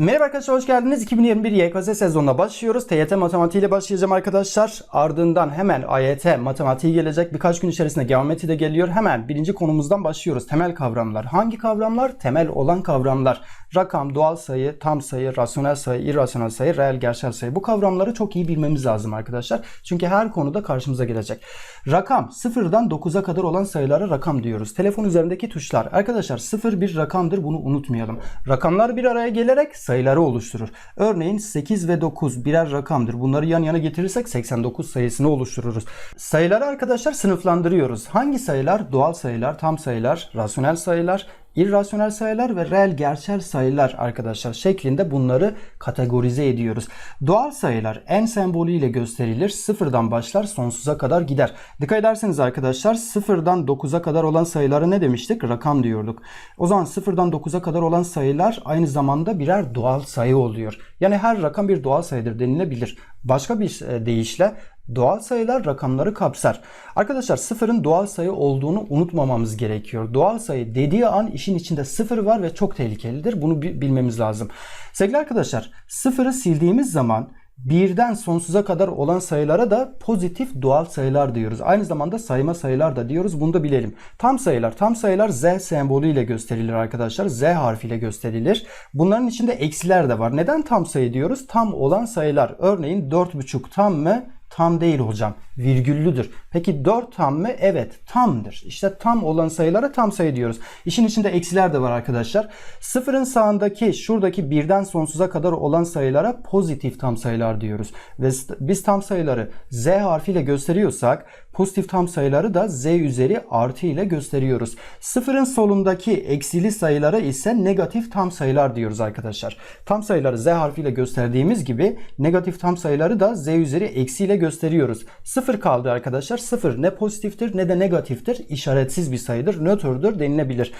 Merhaba arkadaşlar hoş geldiniz. 2021 YKS sezonuna başlıyoruz. TYT matematiği ile başlayacağım arkadaşlar. Ardından hemen AYT matematiği gelecek. Birkaç gün içerisinde geometri de geliyor. Hemen birinci konumuzdan başlıyoruz. Temel kavramlar. Hangi kavramlar? Temel olan kavramlar. Rakam, doğal sayı, tam sayı, rasyonel sayı, irrasyonel sayı, reel gerçel sayı. Bu kavramları çok iyi bilmemiz lazım arkadaşlar. Çünkü her konuda karşımıza gelecek. Rakam sıfırdan 9'a kadar olan sayılara rakam diyoruz. Telefon üzerindeki tuşlar. Arkadaşlar sıfır bir rakamdır bunu unutmayalım. Rakamlar bir araya gelerek sayıları oluşturur. Örneğin 8 ve 9 birer rakamdır. Bunları yan yana getirirsek 89 sayısını oluştururuz. Sayıları arkadaşlar sınıflandırıyoruz. Hangi sayılar? Doğal sayılar, tam sayılar, rasyonel sayılar, irrasyonel sayılar ve reel gerçel sayılar arkadaşlar şeklinde bunları kategorize ediyoruz. Doğal sayılar en sembolüyle gösterilir. Sıfırdan başlar sonsuza kadar gider. Dikkat ederseniz arkadaşlar sıfırdan 9'a kadar olan sayıları ne demiştik? Rakam diyorduk. O zaman sıfırdan 9'a kadar olan sayılar aynı zamanda birer doğal sayı oluyor. Yani her rakam bir doğal sayıdır denilebilir. Başka bir e, deyişle Doğal sayılar rakamları kapsar. Arkadaşlar sıfırın doğal sayı olduğunu unutmamamız gerekiyor. Doğal sayı dediği an işin içinde sıfır var ve çok tehlikelidir. Bunu bilmemiz lazım. Sevgili arkadaşlar sıfırı sildiğimiz zaman birden sonsuza kadar olan sayılara da pozitif doğal sayılar diyoruz. Aynı zamanda sayma sayılar da diyoruz. Bunu da bilelim. Tam sayılar. Tam sayılar Z sembolüyle gösterilir arkadaşlar. Z harfiyle gösterilir. Bunların içinde eksiler de var. Neden tam sayı diyoruz? Tam olan sayılar. Örneğin 4,5 tam mı? Tam değil hocam. Virgüllüdür. Peki 4 tam mı? Evet tamdır. İşte tam olan sayılara tam sayı diyoruz. İşin içinde eksiler de var arkadaşlar. Sıfırın sağındaki şuradaki birden sonsuza kadar olan sayılara pozitif tam sayılar diyoruz. Ve biz tam sayıları Z harfiyle gösteriyorsak pozitif tam sayıları da Z üzeri artı ile gösteriyoruz. Sıfırın solundaki eksili sayılara ise negatif tam sayılar diyoruz arkadaşlar. Tam sayıları Z harfiyle gösterdiğimiz gibi negatif tam sayıları da Z üzeri eksi ile gösteriyoruz. Sıfır kaldı arkadaşlar. Sıfır ne pozitiftir ne de negatiftir. İşaretsiz bir sayıdır. Nötrdür denilebilir.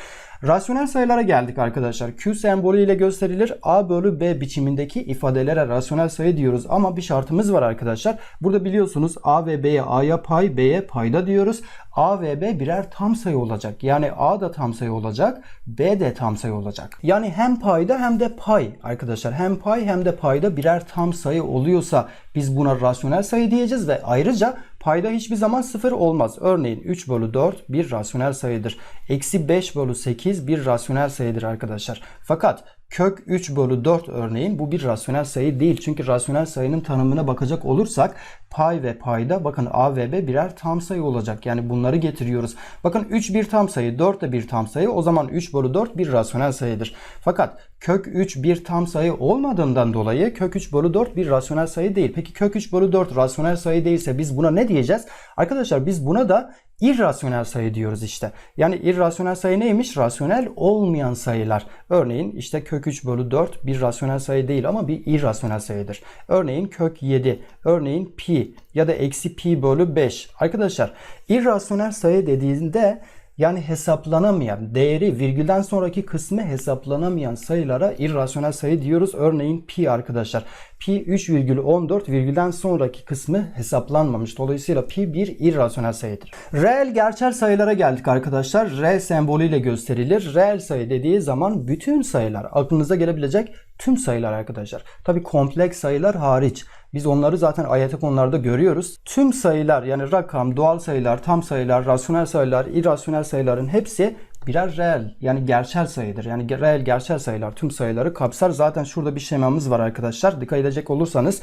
Rasyonel sayılara geldik arkadaşlar. Q sembolü ile gösterilir. A bölü B biçimindeki ifadelere rasyonel sayı diyoruz. Ama bir şartımız var arkadaşlar. Burada biliyorsunuz A ve B'ye A'ya pay, B'ye payda diyoruz. A ve B birer tam sayı olacak. Yani A da tam sayı olacak, B de tam sayı olacak. Yani hem payda hem de pay arkadaşlar. Hem pay hem de payda birer tam sayı oluyorsa biz buna rasyonel sayı diyeceğiz ve ayrıca payda hiçbir zaman sıfır olmaz. Örneğin 3 bölü 4 bir rasyonel sayıdır. Eksi 5 bölü 8 bir rasyonel sayıdır arkadaşlar. Fakat kök 3 bölü 4 örneğin bu bir rasyonel sayı değil. Çünkü rasyonel sayının tanımına bakacak olursak pay ve payda bakın a ve b birer tam sayı olacak. Yani bunları getiriyoruz. Bakın 3 bir tam sayı 4 de bir tam sayı o zaman 3 bölü 4 bir rasyonel sayıdır. Fakat kök 3 bir tam sayı olmadığından dolayı kök 3 bölü 4 bir rasyonel sayı değil. Peki kök 3 bölü 4 rasyonel sayı değilse biz buna ne diyeceğiz? Arkadaşlar biz buna da irrasyonel sayı diyoruz işte. Yani irrasyonel sayı neymiş? Rasyonel olmayan sayılar. Örneğin işte kök 3 bölü 4 bir rasyonel sayı değil ama bir irrasyonel sayıdır. Örneğin kök 7, örneğin pi ya da eksi pi bölü 5. Arkadaşlar irrasyonel sayı dediğinde yani hesaplanamayan, değeri virgülden sonraki kısmı hesaplanamayan sayılara irrasyonel sayı diyoruz. Örneğin pi arkadaşlar. Pi 3,14 virgülden sonraki kısmı hesaplanmamış. Dolayısıyla pi bir irrasyonel sayıdır. Reel gerçel sayılara geldik arkadaşlar. R sembolüyle gösterilir. Reel sayı dediği zaman bütün sayılar, aklınıza gelebilecek tüm sayılar arkadaşlar. Tabi kompleks sayılar hariç. Biz onları zaten ayet konularda görüyoruz. Tüm sayılar yani rakam, doğal sayılar, tam sayılar, rasyonel sayılar, irrasyonel sayıların hepsi birer reel yani gerçel sayıdır. Yani reel gerçel sayılar tüm sayıları kapsar. Zaten şurada bir şemamız var arkadaşlar. Dikkat edecek olursanız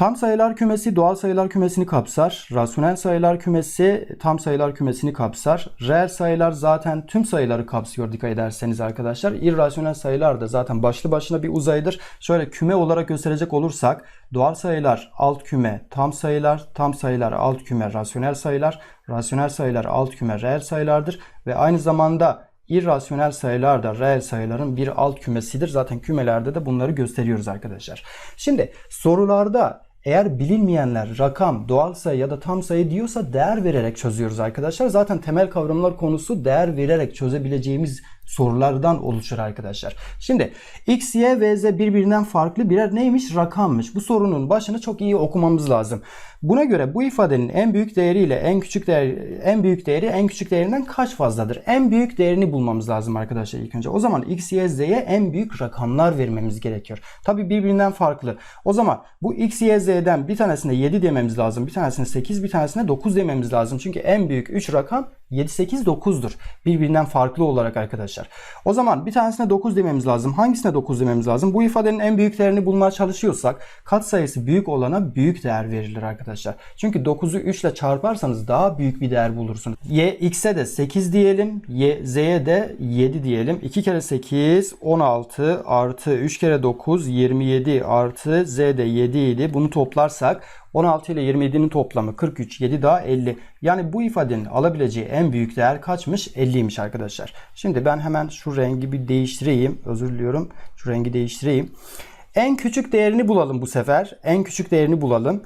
Tam sayılar kümesi doğal sayılar kümesini kapsar. Rasyonel sayılar kümesi tam sayılar kümesini kapsar. Reel sayılar zaten tüm sayıları kapsıyor dikkat ederseniz arkadaşlar. İrrasyonel sayılar da zaten başlı başına bir uzaydır. Şöyle küme olarak gösterecek olursak doğal sayılar alt küme tam sayılar, tam sayılar alt küme rasyonel sayılar, rasyonel sayılar alt küme reel sayılardır ve aynı zamanda İrrasyonel sayılar da reel sayıların bir alt kümesidir. Zaten kümelerde de bunları gösteriyoruz arkadaşlar. Şimdi sorularda eğer bilinmeyenler rakam, doğal sayı ya da tam sayı diyorsa değer vererek çözüyoruz arkadaşlar. Zaten temel kavramlar konusu değer vererek çözebileceğimiz sorulardan oluşur arkadaşlar. Şimdi x, y ve z birbirinden farklı birer neymiş? Rakammış. Bu sorunun başını çok iyi okumamız lazım. Buna göre bu ifadenin en büyük değeriyle en küçük değer en büyük değeri en küçük değerinden kaç fazladır? En büyük değerini bulmamız lazım arkadaşlar ilk önce. O zaman x, y, z'ye en büyük rakamlar vermemiz gerekiyor. Tabi birbirinden farklı. O zaman bu x, y, z'den bir tanesine 7 dememiz lazım. Bir tanesine 8, bir tanesine 9 dememiz lazım. Çünkü en büyük 3 rakam 7, 8, 9'dur. Birbirinden farklı olarak arkadaşlar. O zaman bir tanesine 9 dememiz lazım. Hangisine 9 dememiz lazım? Bu ifadenin en büyük değerini bulmaya çalışıyorsak kat sayısı büyük olana büyük değer verilir arkadaşlar. Çünkü 9'u 3 ile çarparsanız daha büyük bir değer bulursunuz. Y, x'e de 8 diyelim. Y, z'ye de 7 diyelim. 2 kere 8 16 artı 3 kere 9 27 artı z de 7 idi. Bunu toplarsak 16 ile 27'nin toplamı 43, 7 daha 50. Yani bu ifadenin alabileceği en büyük değer kaçmış? 50'ymiş arkadaşlar. Şimdi ben hemen şu rengi bir değiştireyim. Özür diliyorum. Şu rengi değiştireyim. En küçük değerini bulalım bu sefer. En küçük değerini bulalım.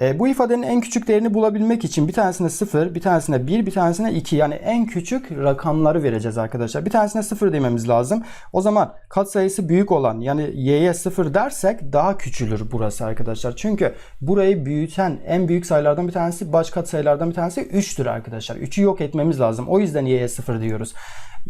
E, bu ifadenin en küçük değerini bulabilmek için bir tanesine 0, bir tanesine 1, bir tanesine 2 yani en küçük rakamları vereceğiz arkadaşlar. Bir tanesine 0 dememiz lazım. O zaman katsayısı büyük olan yani y'ye 0 dersek daha küçülür burası arkadaşlar. Çünkü burayı büyüten en büyük sayılardan bir tanesi baş katsayılardan bir tanesi 3'tür arkadaşlar. 3'ü yok etmemiz lazım. O yüzden y'ye 0 diyoruz.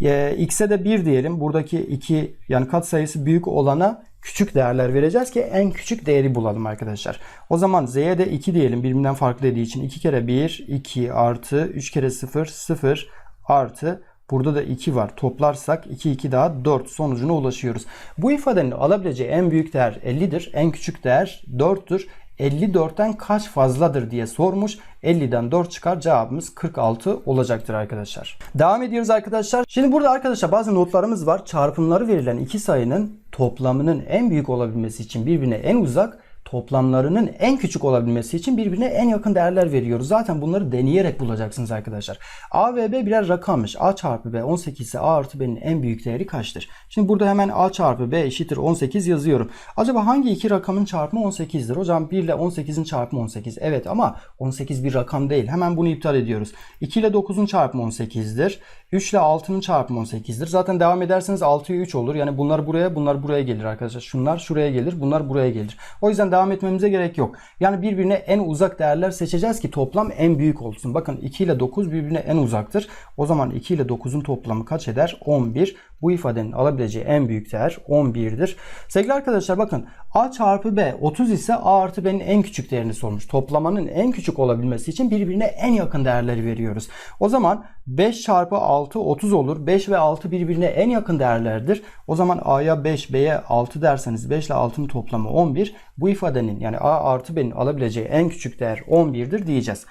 E, x'e de 1 diyelim. Buradaki 2 yani katsayısı büyük olana küçük değerler vereceğiz ki en küçük değeri bulalım arkadaşlar. O zaman z'ye de 2 diyelim birbirinden farklı dediği için 2 kere 1 2 artı 3 kere 0 0 artı Burada da 2 var. Toplarsak 2 2 daha 4 sonucuna ulaşıyoruz. Bu ifadenin alabileceği en büyük değer 50'dir. En küçük değer 4'tür. 54'ten kaç fazladır diye sormuş. 50'den 4 çıkar cevabımız 46 olacaktır arkadaşlar. Devam ediyoruz arkadaşlar. Şimdi burada arkadaşlar bazı notlarımız var. Çarpımları verilen iki sayının toplamının en büyük olabilmesi için birbirine en uzak toplamlarının en küçük olabilmesi için birbirine en yakın değerler veriyoruz. Zaten bunları deneyerek bulacaksınız arkadaşlar. A ve B birer rakammış. A çarpı B 18 ise A artı B'nin en büyük değeri kaçtır? Şimdi burada hemen A çarpı B eşittir 18 yazıyorum. Acaba hangi iki rakamın çarpımı 18'dir? Hocam 1 ile 18'in çarpımı 18. Evet ama 18 bir rakam değil. Hemen bunu iptal ediyoruz. 2 ile 9'un çarpımı 18'dir. 3 ile 6'nın çarpımı 18'dir. Zaten devam ederseniz 6'ya 3 olur. Yani bunlar buraya bunlar buraya gelir arkadaşlar. Şunlar şuraya gelir. Bunlar buraya gelir. O yüzden devam etmemize gerek yok. Yani birbirine en uzak değerler seçeceğiz ki toplam en büyük olsun. Bakın 2 ile 9 birbirine en uzaktır. O zaman 2 ile 9'un toplamı kaç eder? 11. Bu ifadenin alabileceği en büyük değer 11'dir. Sevgili arkadaşlar bakın A çarpı B 30 ise A artı B'nin en küçük değerini sormuş. Toplamanın en küçük olabilmesi için birbirine en yakın değerleri veriyoruz. O zaman 5 çarpı 6 30 olur. 5 ve 6 birbirine en yakın değerlerdir. O zaman A'ya 5 B'ye 6 derseniz 5 ile 6'nın toplamı 11. Bu ifadenin yani A artı B'nin alabileceği en küçük değer 11'dir diyeceğiz.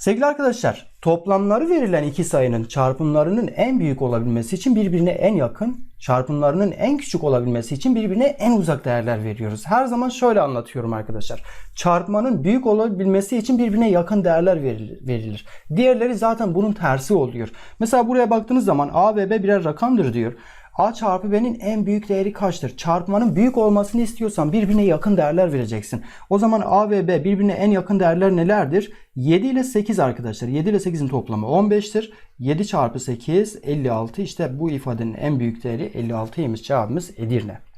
Sevgili arkadaşlar, toplamları verilen iki sayının çarpımlarının en büyük olabilmesi için birbirine en yakın, çarpımlarının en küçük olabilmesi için birbirine en uzak değerler veriyoruz. Her zaman şöyle anlatıyorum arkadaşlar. Çarpmanın büyük olabilmesi için birbirine yakın değerler verilir. Diğerleri zaten bunun tersi oluyor. Mesela buraya baktığınız zaman A ve B birer rakamdır diyor. A çarpı B'nin en büyük değeri kaçtır? Çarpmanın büyük olmasını istiyorsan birbirine yakın değerler vereceksin. O zaman A ve B birbirine en yakın değerler nelerdir? 7 ile 8 arkadaşlar. 7 ile 8'in toplamı 15'tir. 7 çarpı 8 56. İşte bu ifadenin en büyük değeri 56'ymış. Cevabımız Edirne.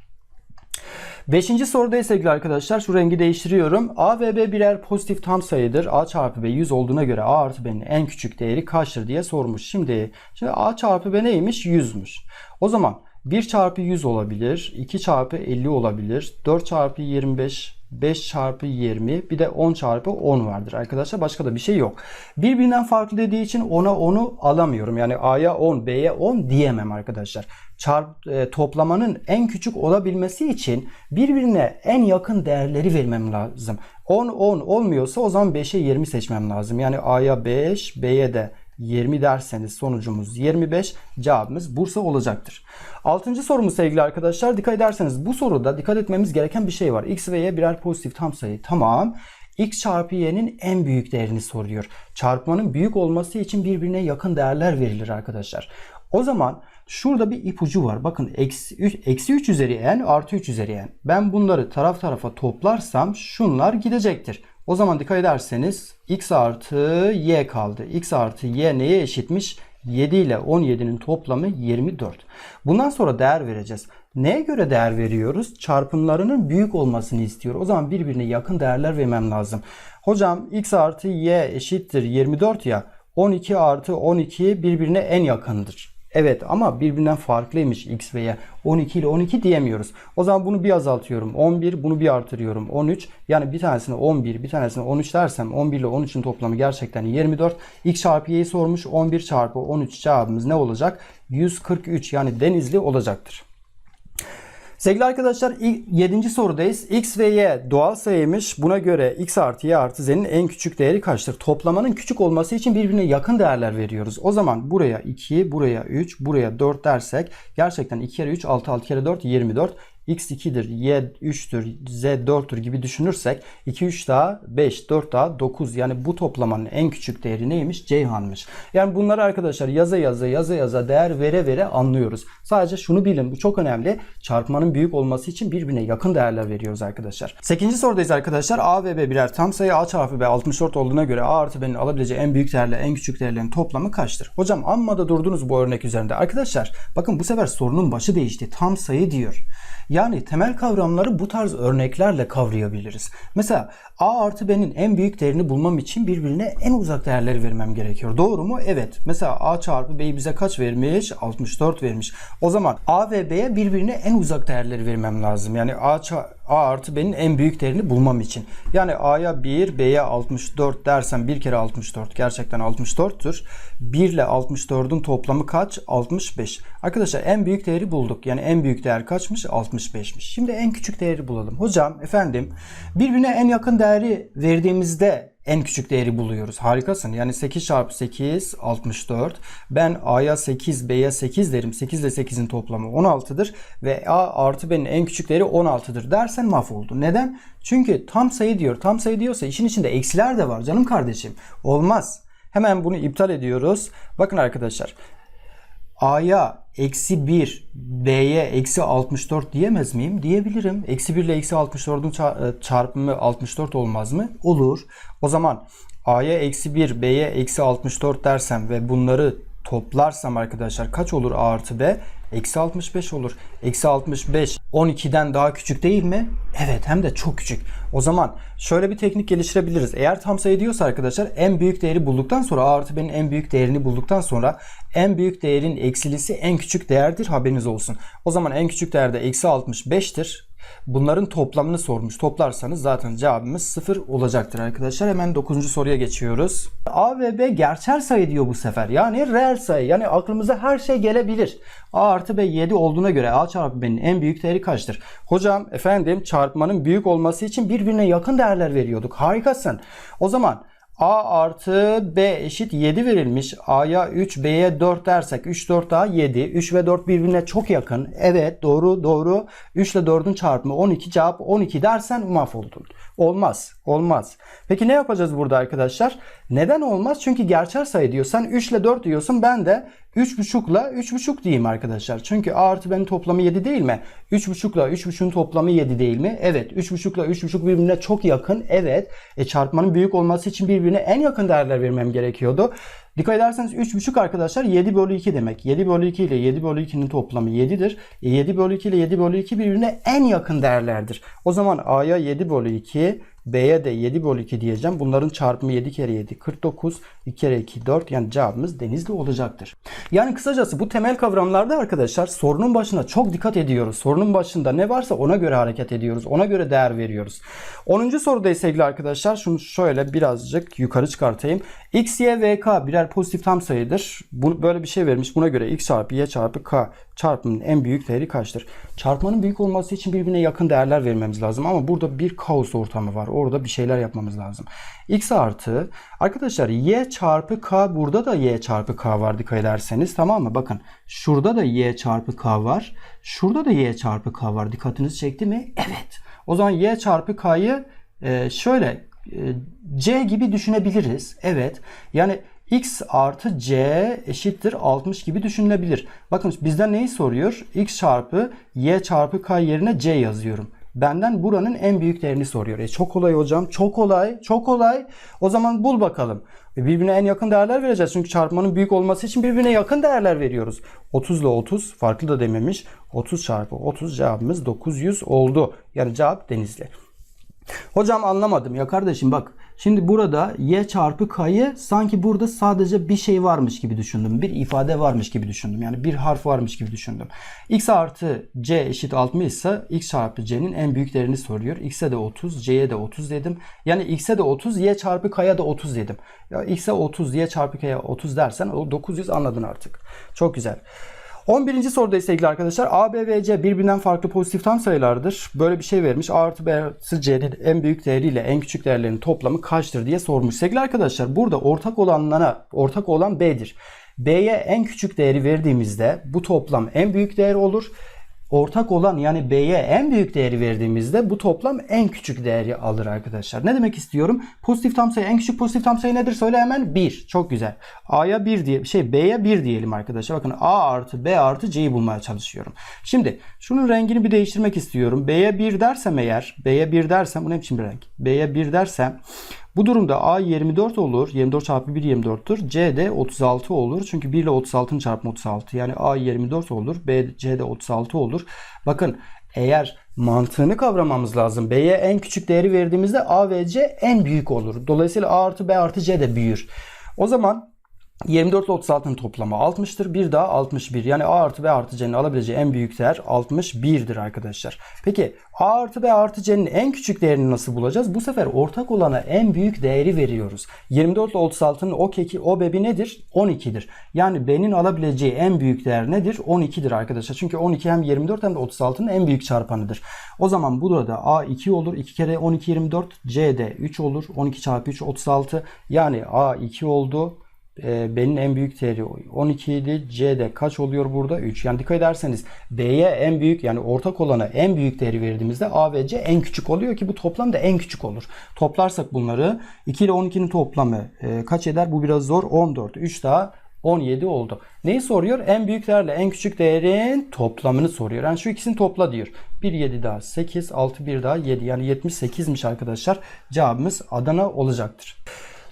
Beşinci soruda sevgili arkadaşlar şu rengi değiştiriyorum. A ve B birer pozitif tam sayıdır. A çarpı B 100 olduğuna göre A artı B'nin en küçük değeri kaçtır diye sormuş. Şimdi, şimdi A çarpı B neymiş? 100'müş. O zaman 1 çarpı 100 olabilir. 2 çarpı 50 olabilir. 4 çarpı 25 5 çarpı 20 bir de 10 çarpı 10 vardır arkadaşlar. Başka da bir şey yok. Birbirinden farklı dediği için ona 10'u alamıyorum. Yani A'ya 10, B'ye 10 diyemem arkadaşlar. Çarp, e, toplamanın en küçük olabilmesi için birbirine en yakın değerleri vermem lazım. 10, 10 olmuyorsa o zaman 5'e 20 seçmem lazım. Yani A'ya 5, B'ye de 20 derseniz sonucumuz 25. Cevabımız Bursa olacaktır. Altıncı sorumuz sevgili arkadaşlar. Dikkat ederseniz bu soruda dikkat etmemiz gereken bir şey var. X ve Y birer pozitif tam sayı. Tamam. X çarpı Y'nin en büyük değerini soruyor. Çarpmanın büyük olması için birbirine yakın değerler verilir arkadaşlar. O zaman şurada bir ipucu var. Bakın eksi 3, eksi 3 üzeri n artı 3 üzeri n. Ben bunları taraf tarafa toplarsam şunlar gidecektir. O zaman dikkat ederseniz x artı y kaldı. x artı y neye eşitmiş? 7 ile 17'nin toplamı 24. Bundan sonra değer vereceğiz. Neye göre değer veriyoruz? Çarpımlarının büyük olmasını istiyor. O zaman birbirine yakın değerler vermem lazım. Hocam x artı y eşittir 24 ya 12 artı 12 birbirine en yakındır. Evet ama birbirinden farklıymış x ve y. 12 ile 12 diyemiyoruz. O zaman bunu bir azaltıyorum. 11 bunu bir artırıyorum. 13 yani bir tanesine 11 bir tanesine 13 dersem 11 ile 13'ün toplamı gerçekten 24. x çarpı y'yi sormuş. 11 çarpı 13 cevabımız ne olacak? 143 yani denizli olacaktır. Sevgili arkadaşlar 7. sorudayız. X ve Y doğal sayıymış. Buna göre X artı Y artı Z'nin en küçük değeri kaçtır? Toplamanın küçük olması için birbirine yakın değerler veriyoruz. O zaman buraya 2, buraya 3, buraya 4 dersek gerçekten 2 kere 3, 6, 6 kere 4, 24 x 2'dir, y 3'tür, z 4'tür gibi düşünürsek 2 3 daha 5 4 daha 9 yani bu toplamanın en küçük değeri neymiş? Ceyhan'mış. Yani bunları arkadaşlar yaza yaza yaza yaza değer vere vere anlıyoruz. Sadece şunu bilin bu çok önemli. Çarpmanın büyük olması için birbirine yakın değerler veriyoruz arkadaşlar. 8. sorudayız arkadaşlar. A ve B birer tam sayı A çarpı B 64 olduğuna göre A artı B'nin alabileceği en büyük değerle en küçük değerlerin toplamı kaçtır? Hocam amma da durdunuz bu örnek üzerinde. Arkadaşlar bakın bu sefer sorunun başı değişti. Tam sayı diyor. Yani temel kavramları bu tarz örneklerle kavrayabiliriz. Mesela A artı B'nin en büyük değerini bulmam için birbirine en uzak değerleri vermem gerekiyor. Doğru mu? Evet. Mesela A çarpı B'yi bize kaç vermiş? 64 vermiş. O zaman A ve B'ye birbirine en uzak değerleri vermem lazım. Yani A, A artı B'nin en büyük değerini bulmam için. Yani A'ya 1, B'ye 64 dersem 1 kere 64 gerçekten 64'tür. 1 ile 64'ün toplamı kaç? 65. Arkadaşlar en büyük değeri bulduk. Yani en büyük değer kaçmış? 65'miş. Şimdi en küçük değeri bulalım. Hocam efendim birbirine en yakın değeri verdiğimizde en küçük değeri buluyoruz. Harikasın. Yani 8 çarpı 8 64. Ben A'ya 8 B'ye 8 derim. 8 ile 8'in toplamı 16'dır. Ve A artı B'nin en küçük değeri 16'dır dersen mahvoldu. Neden? Çünkü tam sayı diyor. Tam sayı diyorsa işin içinde eksiler de var canım kardeşim. Olmaz. Hemen bunu iptal ediyoruz. Bakın arkadaşlar. A'ya eksi 1, B'ye eksi 64 diyemez miyim? Diyebilirim. Eksi 1 ile eksi 64'ün çarpımı 64 olmaz mı? Olur. O zaman A'ya eksi 1, B'ye eksi 64 dersem ve bunları toplarsam arkadaşlar kaç olur A artı B? Eksi 65 olur. Eksi 65 12'den daha küçük değil mi? Evet hem de çok küçük. O zaman şöyle bir teknik geliştirebiliriz. Eğer tam sayı diyorsa arkadaşlar en büyük değeri bulduktan sonra A artı B'nin en büyük değerini bulduktan sonra en büyük değerin eksilisi en küçük değerdir haberiniz olsun. O zaman en küçük değerde eksi 65'tir. Bunların toplamını sormuş. Toplarsanız zaten cevabımız 0 olacaktır arkadaşlar. Hemen 9. soruya geçiyoruz. A ve B gerçel sayı diyor bu sefer. Yani reel sayı. Yani aklımıza her şey gelebilir. A artı B 7 olduğuna göre A çarpı B'nin en büyük değeri kaçtır? Hocam efendim çarpmanın büyük olması için birbirine yakın değerler veriyorduk. Harikasın. O zaman A artı B eşit 7 verilmiş. A'ya 3, B'ye 4 dersek 3, 4 daha 7. 3 ve 4 birbirine çok yakın. Evet doğru doğru. 3 ile 4'ün çarpımı 12 cevap 12 dersen mahvoldun. Olmaz. Olmaz. Peki ne yapacağız burada arkadaşlar? Neden olmaz? Çünkü gerçel sayı diyor. Sen 3 ile 4 diyorsun. Ben de 3,5 ile 3,5 diyeyim arkadaşlar. Çünkü A artı B'nin toplamı 7 değil mi? 3,5 ile 3,5'un toplamı 7 değil mi? Evet. 3,5 ile 3,5 birbirine çok yakın. Evet. E çarpmanın büyük olması için birbirine en yakın değerler vermem gerekiyordu. Dikkat ederseniz 3,5 arkadaşlar 7 bölü 2 demek. 7 bölü 2 ile 7 bölü 2'nin toplamı 7'dir. E 7 bölü 2 ile 7 bölü 2 birbirine en yakın değerlerdir. O zaman A'ya 7 bölü 2, B'ye de 7 bölü 2 diyeceğim. Bunların çarpımı 7 kere 7 49. 2 kere 2 4. Yani cevabımız denizli olacaktır. Yani kısacası bu temel kavramlarda arkadaşlar sorunun başına çok dikkat ediyoruz. Sorunun başında ne varsa ona göre hareket ediyoruz. Ona göre değer veriyoruz. 10. sorudayız sevgili arkadaşlar. Şunu şöyle birazcık yukarı çıkartayım. X, Y ve K birer pozitif tam sayıdır. Bu, böyle bir şey vermiş. Buna göre X çarpı Y çarpı K çarpımının en büyük değeri kaçtır? Çarpmanın büyük olması için birbirine yakın değerler vermemiz lazım. Ama burada bir kaos ortamı var. Orada bir şeyler yapmamız lazım. X artı arkadaşlar Y çarpı K burada da Y çarpı K var dikkat ederseniz tamam mı? Bakın şurada da Y çarpı K var. Şurada da Y çarpı K var. Dikkatinizi çekti mi? Evet. O zaman Y çarpı K'yı e, şöyle e, C gibi düşünebiliriz. Evet. Yani x artı c eşittir 60 gibi düşünülebilir. Bakın bizden neyi soruyor? x çarpı y çarpı k yerine c yazıyorum. Benden buranın en büyük değerini soruyor. E çok kolay hocam. Çok kolay. Çok kolay. O zaman bul bakalım. E birbirine en yakın değerler vereceğiz. Çünkü çarpmanın büyük olması için birbirine yakın değerler veriyoruz. 30 ile 30 farklı da dememiş. 30 çarpı 30 cevabımız 900 oldu. Yani cevap Denizli. Hocam anlamadım ya kardeşim bak. Şimdi burada y çarpı k'yı sanki burada sadece bir şey varmış gibi düşündüm. Bir ifade varmış gibi düşündüm. Yani bir harf varmış gibi düşündüm. x artı c eşit 60 ise x çarpı c'nin en büyük değerini soruyor. x'e de 30, c'ye de 30 dedim. Yani x'e de 30, y çarpı k'ya da 30 dedim. Ya x'e 30, y çarpı k'ya 30 dersen o 900 anladın artık. Çok güzel. 11. soruda ise sevgili arkadaşlar A, B ve C birbirinden farklı pozitif tam sayılardır. Böyle bir şey vermiş. A artı B artı C'nin en büyük değeriyle en küçük değerlerinin toplamı kaçtır diye sormuş. Sevgili arkadaşlar burada ortak olanlara ortak olan B'dir. B'ye en küçük değeri verdiğimizde bu toplam en büyük değer olur. Ortak olan yani B'ye en büyük değeri verdiğimizde bu toplam en küçük değeri alır arkadaşlar. Ne demek istiyorum? Pozitif tam sayı en küçük pozitif tam sayı nedir? Söyle hemen 1. Çok güzel. A'ya 1 diye şey B'ye 1 diyelim arkadaşlar. Bakın A artı B artı C'yi bulmaya çalışıyorum. Şimdi şunun rengini bir değiştirmek istiyorum. B'ye 1 dersem eğer B'ye 1 dersem bu ne biçim bir renk? B'ye 1 dersem bu durumda A 24 olur. 24 çarpı 1 24'tür. C de 36 olur. Çünkü 1 ile 36'nın çarpımı 36. Yani A 24 olur. B, C de 36 olur. Bakın eğer mantığını kavramamız lazım. B'ye en küçük değeri verdiğimizde A ve C en büyük olur. Dolayısıyla A artı B artı C de büyür. O zaman 24 ile 36'nın toplamı 60'tır. Bir daha 61. Yani A artı B artı C'nin alabileceği en büyük değer 61'dir arkadaşlar. Peki A artı B artı C'nin en küçük değerini nasıl bulacağız? Bu sefer ortak olana en büyük değeri veriyoruz. 24 ile 36'nın o keki, o bebi nedir? 12'dir. Yani B'nin alabileceği en büyük değer nedir? 12'dir arkadaşlar. Çünkü 12 hem 24 hem de 36'nın en büyük çarpanıdır. O zaman burada A 2 olur. 2 kere 12 24. C de 3 olur. 12 çarpı 3 36. Yani A 2 oldu. E, B'nin en büyük değeri 12 idi. C'de kaç oluyor burada? 3. Yani dikkat ederseniz B'ye en büyük yani ortak olana en büyük değeri verdiğimizde A ve C en küçük oluyor ki bu toplam da en küçük olur. Toplarsak bunları 2 ile 12'nin toplamı e, kaç eder? Bu biraz zor. 14. 3 daha 17 oldu. Neyi soruyor? En büyük değerle en küçük değerin toplamını soruyor. Yani şu ikisini topla diyor. 1 7 daha 8, 6 1 daha 7. Yani 78'miş arkadaşlar. Cevabımız Adana olacaktır.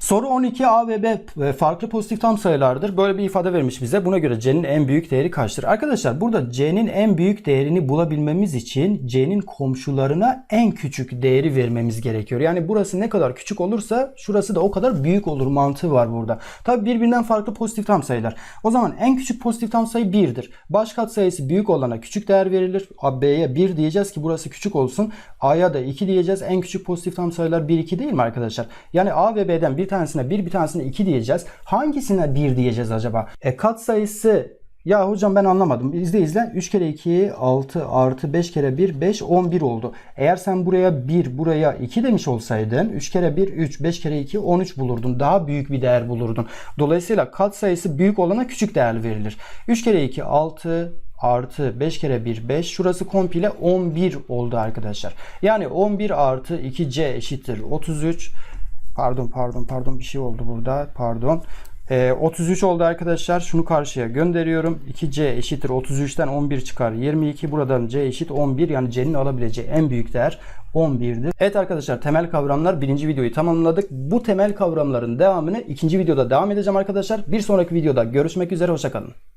Soru 12 A ve B e, farklı pozitif tam sayılardır. Böyle bir ifade vermiş bize. Buna göre C'nin en büyük değeri kaçtır? Arkadaşlar burada C'nin en büyük değerini bulabilmemiz için C'nin komşularına en küçük değeri vermemiz gerekiyor. Yani burası ne kadar küçük olursa şurası da o kadar büyük olur mantığı var burada. Tabi birbirinden farklı pozitif tam sayılar. O zaman en küçük pozitif tam sayı 1'dir. Baş kat sayısı büyük olana küçük değer verilir. B'ye 1 diyeceğiz ki burası küçük olsun. A'ya da 2 diyeceğiz. En küçük pozitif tam sayılar 1 2 değil mi arkadaşlar? Yani A ve B'den bir tanesine 1 bir tanesine 2 diyeceğiz. Hangisine 1 diyeceğiz acaba? E kat sayısı ya hocam ben anlamadım. İzle izle. 3 kere 2 6 artı 5 kere 1 5 11 oldu. Eğer sen buraya 1 buraya 2 demiş olsaydın 3 kere 1 3 5 kere 2 13 bulurdun. Daha büyük bir değer bulurdun. Dolayısıyla kat sayısı büyük olana küçük değer verilir. 3 kere 2 6 artı 5 kere 1 5 şurası komple 11 oldu arkadaşlar. Yani 11 artı 2c eşittir 33 Pardon pardon pardon bir şey oldu burada. Pardon. Ee, 33 oldu arkadaşlar. Şunu karşıya gönderiyorum. 2C eşittir 33'ten 11 çıkar. 22 buradan C eşit 11. Yani C'nin alabileceği en büyük değer 11'dir. Evet arkadaşlar temel kavramlar birinci videoyu tamamladık. Bu temel kavramların devamını ikinci videoda devam edeceğim arkadaşlar. Bir sonraki videoda görüşmek üzere. Hoşçakalın.